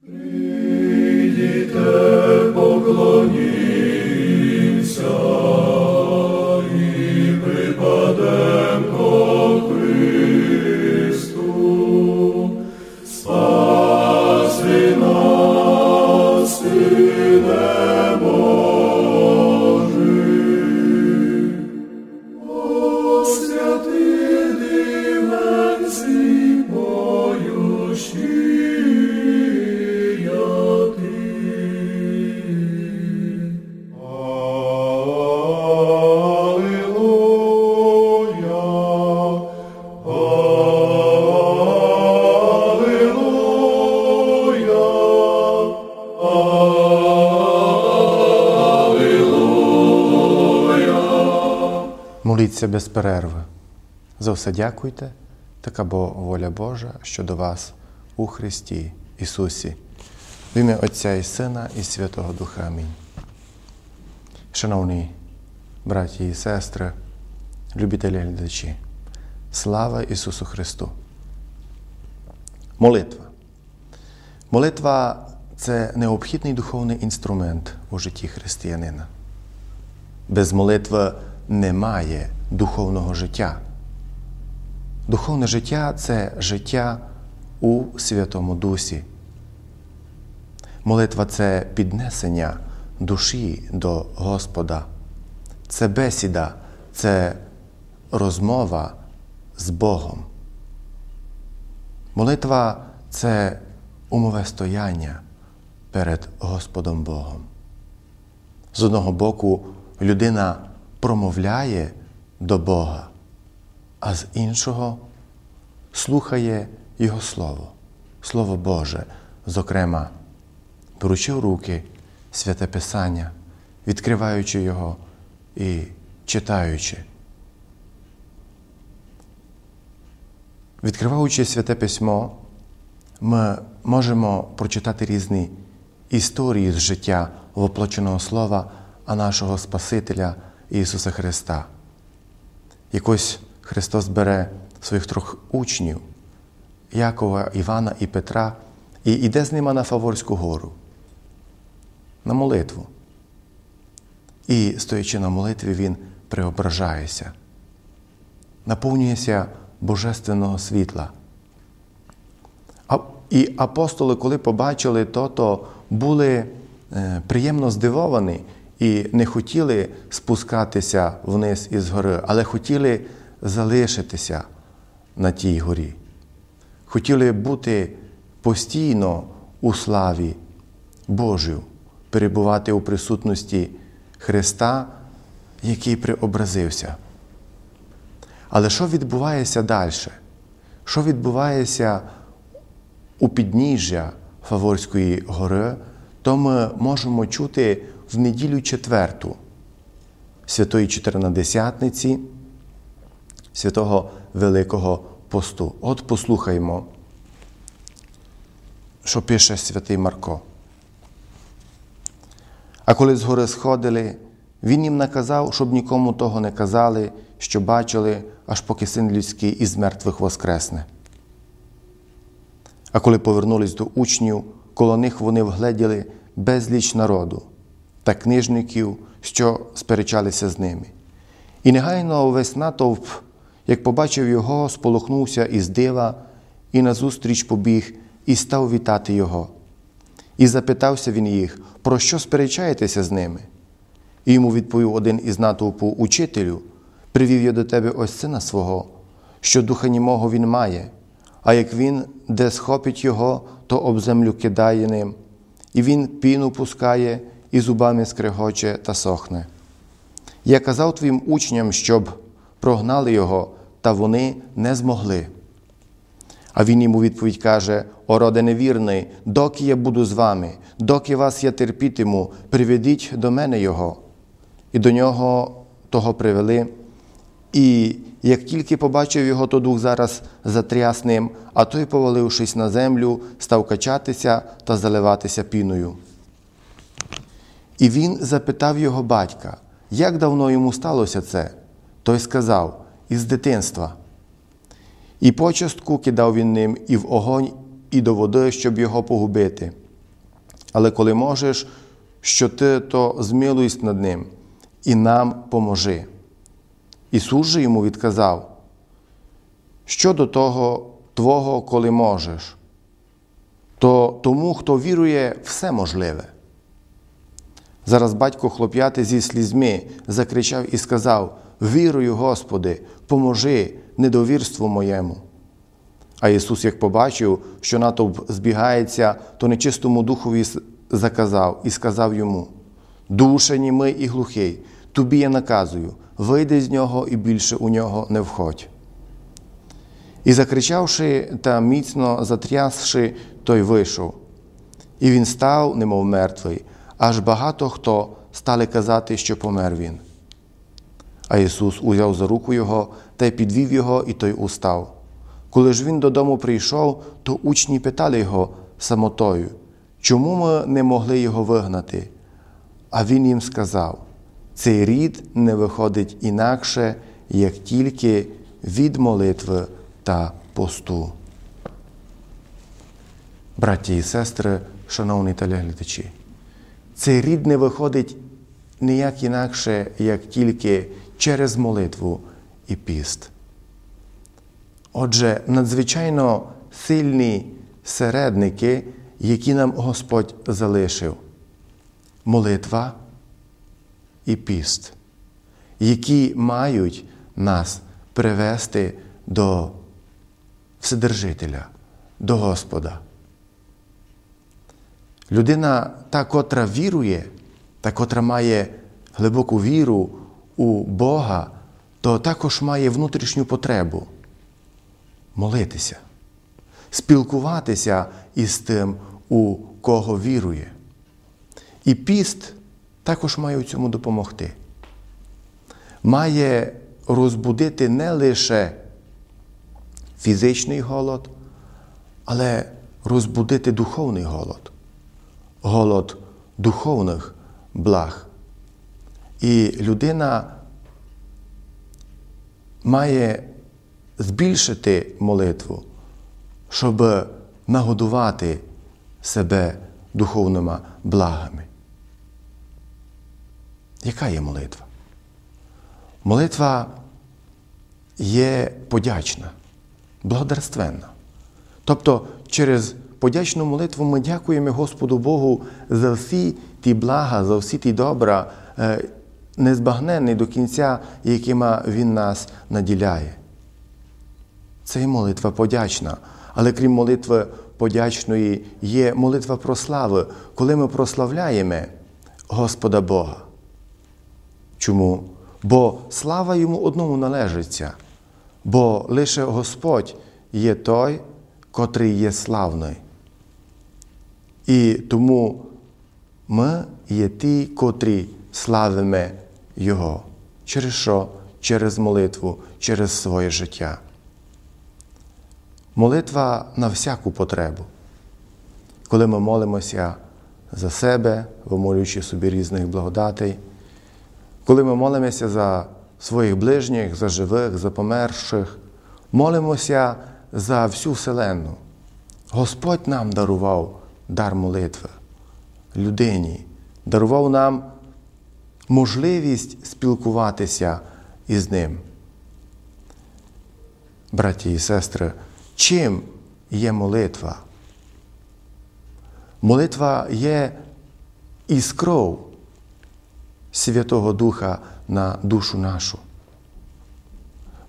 Идите поклонитесь. Моліться без перерви. За все дякуйте, така бо воля Божа щодо вас у Христі Ісусі, в ім'я Отця і Сина, і Святого Духа. Амінь. Шановні браті і сестри, любителі глядачі, слава Ісусу Христу! Молитва. Молитва це необхідний духовний інструмент у житті християнина. Без молитви немає духовного життя. Духовне життя це життя у Святому Дусі. Молитва це піднесення душі до Господа. Це бесіда, це розмова з Богом. Молитва це умове стояння перед Господом Богом. З одного боку, людина промовляє до Бога, а з іншого слухає Його Слово, Слово Боже, зокрема, беручи в руки святе Писання, відкриваючи його і читаючи. Відкриваючи святе письмо, ми можемо прочитати різні історії з життя воплоченого Слова, а нашого Спасителя Ісуса Христа. Якось Христос бере своїх трьох учнів, Якова, Івана і Петра, і йде з ними на Фаворську гору, на молитву. І, стоячи на молитві, Він преображається, наповнюється Божественного світла. І апостоли, коли побачили то, то були е, приємно здивовані і не хотіли спускатися вниз із гори, але хотіли залишитися на тій горі. Хотіли бути постійно у славі Божою, перебувати у присутності Христа, який преобразився. Але що відбувається далі? Що відбувається у підніжжя Фаворської гори, то ми можемо чути в неділю четверту Святої Чотирнадесятниці, святого Великого посту. От послухаймо, що пише святий Марко. А коли з гори сходили, він їм наказав, щоб нікому того не казали, що бачили, аж поки син людський із мертвих воскресне. А коли повернулись до учнів, коло них вони вгледіли безліч народу та книжників, що сперечалися з ними. І негайно весь натовп, як побачив його, сполохнувся із дива і назустріч побіг і став вітати його. І запитався він їх, про що сперечаєтеся з ними? І йому відповів один із натовпу учителю, привів я до тебе ось сина свого, що духа німого він має, а як він де схопить його, то об землю кидає ним, і він піну пускає, і зубами скрегоче та сохне. Я казав твоїм учням, щоб прогнали його, та вони не змогли. А він йому відповідь каже: О, роде невірний, доки я буду з вами, доки вас я терпітиму, приведіть до мене Його. І до нього того привели. І як тільки побачив його, то дух зараз затряс ним, а той, повалившись на землю, став качатися та заливатися піною. І він запитав його батька, як давно йому сталося це? Той сказав із дитинства. І почастку кидав він ним і в огонь, і до води, щоб його погубити. але коли можеш, що ти то змилуйся над ним і нам поможи. Ісус же йому відказав, що до того Твого, коли можеш, то тому, хто вірує, все можливе. Зараз батько хлоп'яти зі слізьми закричав і сказав: Вірую, Господи, поможи недовірству моєму. А Ісус, як побачив, що натовп збігається, то нечистому духові заказав і сказав йому: Душе німий і глухий, тобі я наказую, вийди з нього і більше у нього не входь. І закричавши та міцно затрясши, той вийшов. І він став, немов мертвий, аж багато хто стали казати, що помер він. А Ісус узяв за руку його та й підвів його, і той устав. Коли ж він додому прийшов, то учні питали його самотою, чому ми не могли його вигнати? А він їм сказав: цей рід не виходить інакше, як тільки від молитви та посту. Браті і сестри, шановні телеглядачі, цей рід не виходить ніяк інакше, як тільки через молитву і піст. Отже, надзвичайно сильні середники, які нам Господь залишив молитва і піст, які мають нас привести до Вседержителя, до Господа. Людина, та, котра вірує, та котра має глибоку віру у Бога, то також має внутрішню потребу молитися, спілкуватися із тим, у кого вірує. І піст також має у цьому допомогти. Має розбудити не лише фізичний голод, але розбудити духовний голод, голод духовних благ. І людина має збільшити молитву, щоб нагодувати себе духовними благами. Яка є молитва? Молитва є подячна, благодарственна. Тобто через подячну молитву ми дякуємо Господу Богу за всі ті блага, за всі ті добра, е, незбагненні до кінця, якими Він нас наділяє. Це є молитва подячна. Але крім молитви подячної, є молитва про славу, коли ми прославляємо Господа Бога. Чому? Бо слава йому одному належиться, бо лише Господь є той, котрий є славний. І тому ми є ті, котрі славимо Його. Через що? Через молитву, через своє життя. Молитва на всяку потребу. Коли ми молимося за себе, вимолюючи собі різних благодатей, коли ми молимося за своїх ближніх, за живих, за померших, молимося за всю Вселенну. Господь нам дарував дар молитви, людині, дарував нам можливість спілкуватися із Ним. Браті і сестри, чим є молитва? Молитва є іскров Святого Духа на душу нашу.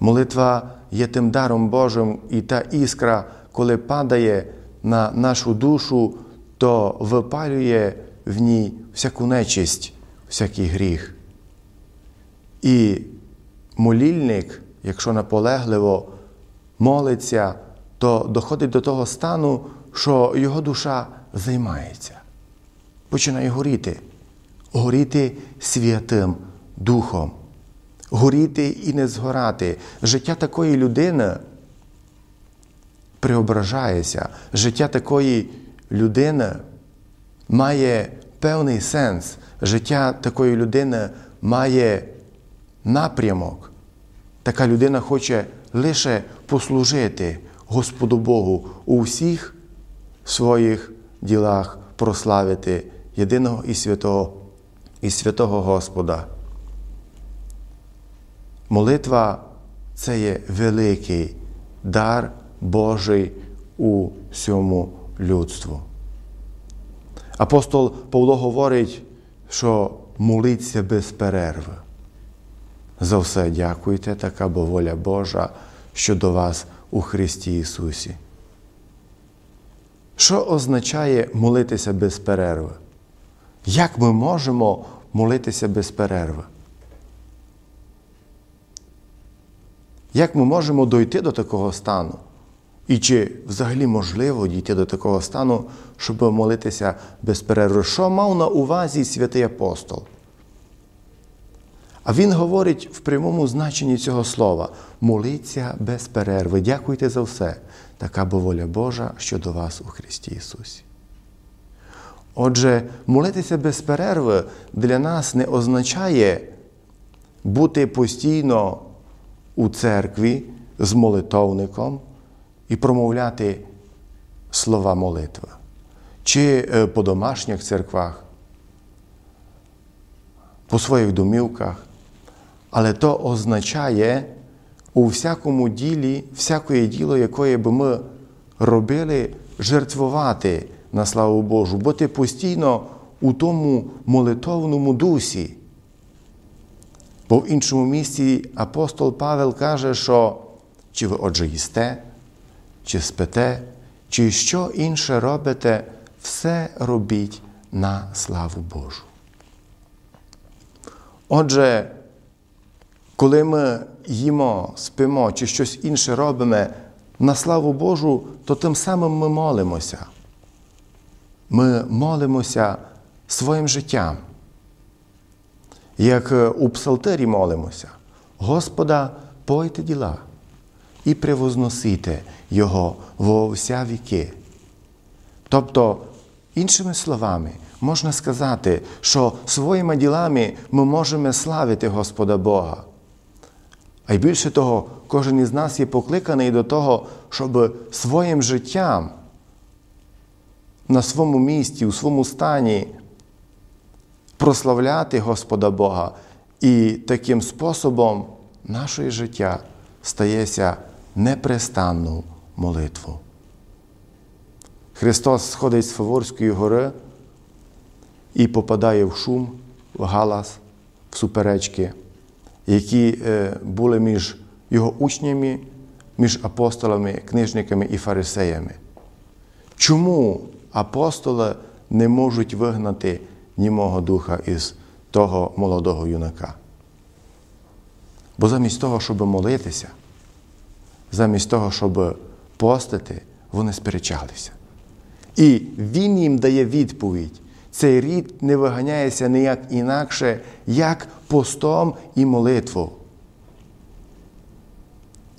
Молитва є тим даром Божим і та іскра, коли падає на нашу душу, то випалює в ній всяку нечисть, всякий гріх. І молільник, якщо наполегливо молиться, то доходить до того стану, що його душа займається, починає горіти, горіти святим Духом, горіти і не згорати. Життя такої людини преображається, життя такої людини має певний сенс, життя такої людини має напрямок. Така людина хоче лише послужити Господу Богу у всіх своїх ділах прославити єдиного і святого і святого Господа. Молитва це є великий дар Божий у всьому людству. Апостол Павло говорить, що молиться без перерви. За все дякуйте, така бо воля Божа щодо вас у Христі Ісусі. Що означає молитися без перерви? Як ми можемо молитися без перерви? Як ми можемо дойти до такого стану? І чи взагалі можливо дійти до такого стану, щоб молитися без перерви? Що мав на увазі святий апостол? А він говорить в прямому значенні цього слова: моліться без перерви. Дякуйте за все. Така бо воля Божа щодо вас у Христі Ісусі. Отже, молитися без перерви для нас не означає бути постійно у церкві з молитовником і промовляти слова молитви, чи е, по домашніх церквах, по своїх домівках. Але то означає у всякому ділі, всякое діло, яке би ми робили, жертвувати на славу Божу, бути постійно у тому молитовному дусі. Бо в іншому місці апостол Павел каже, що чи ви отже їсте, чи спите, чи що інше робите, все робіть на славу Божу. Отже, коли ми їмо, спимо чи щось інше робимо на славу Божу, то тим самим ми молимося. Ми молимося своїм життям. Як у псалтирі молимося, Господа пойте діла і превозносите Його во вся віки. Тобто, іншими словами, можна сказати, що своїми ділами ми можемо славити Господа Бога. А й більше того, кожен із нас є покликаний до того, щоб своїм життям на своєму місці, у своєму стані прославляти Господа Бога. І таким способом наше життя стається непрестанну молитву. Христос сходить з Фаворської гори і попадає в шум, в галас, в суперечки які е, були між його учнями, між апостолами, книжниками і фарисеями. Чому апостоли не можуть вигнати німого духа із того молодого юнака? Бо замість того, щоб молитися, замість того, щоб постити, вони сперечалися. І він їм дає відповідь цей рід не виганяється ніяк інакше, як постом і молитву.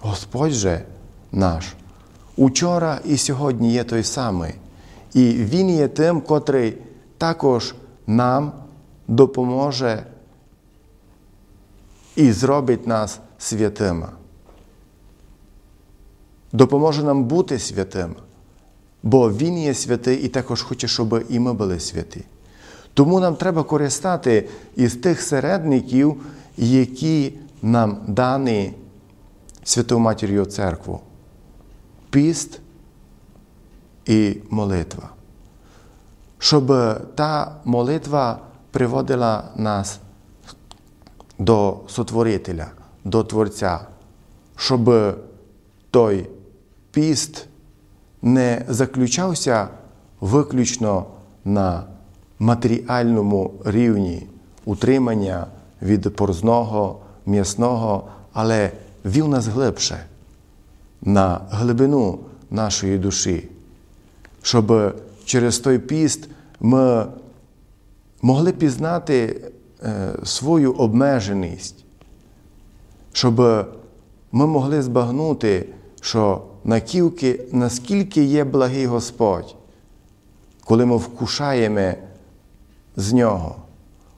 Господь же наш учора і сьогодні є той самий. І Він є тим, котрий також нам допоможе і зробить нас святими. Допоможе нам бути святими бо Він є святий і також хоче, щоб і ми були святі. Тому нам треба користати із тих середників, які нам дані Святою Матір'ю Церкву. Піст і молитва. Щоб та молитва приводила нас до Сотворителя, до Творця, щоб той піст не заключався виключно на матеріальному рівні утримання від порзного, м'ясного, але вів нас глибше на глибину нашої душі, щоб через той піст ми могли пізнати е, свою обмеженість, щоб ми могли збагнути, що наківки, наскільки є благий Господь, коли ми вкушаємо з Нього,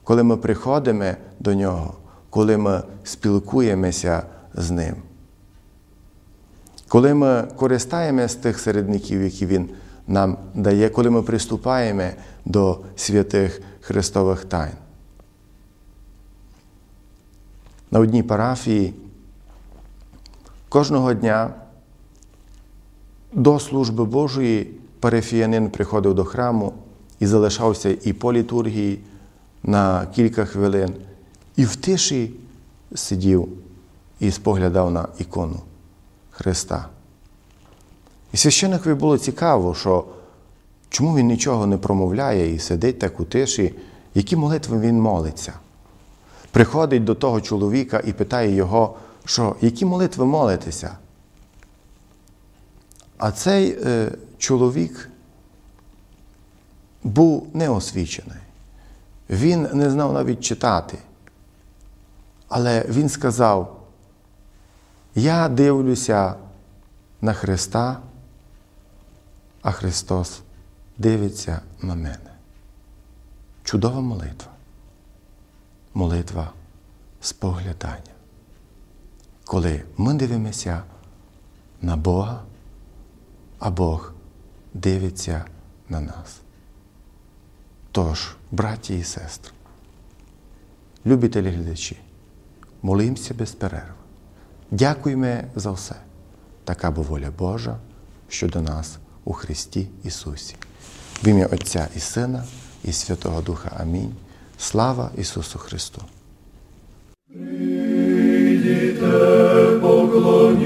коли ми приходимо до Нього, коли ми спілкуємося з Ним. Коли ми користаємося з тих середників, які Він нам дає, коли ми приступаємо до святих Христових тайн. На одній парафії кожного дня до служби Божої парафіянин приходив до храму і залишався і по літургії на кілька хвилин, і в тиші сидів і споглядав на ікону Христа. І священникові було цікаво, що чому він нічого не промовляє і сидить так у тиші, які молитви він молиться. Приходить до того чоловіка і питає його, що які молитви молитеся? А цей е, чоловік був неосвічений. Він не знав навіть читати. Але він сказав: Я дивлюся на Христа, а Христос дивиться на мене. Чудова молитва. Молитва споглядання. Коли ми дивимося на Бога, а Бог дивиться на нас. Тож, браті і сестри, любителі глядачі, молимося без перерви. Дякуємо за все. Така бо воля Божа щодо нас у Христі Ісусі. В ім'я Отця і Сина, і Святого Духа Амінь. Слава Ісусу Христу! Прийдіте, поклонімся.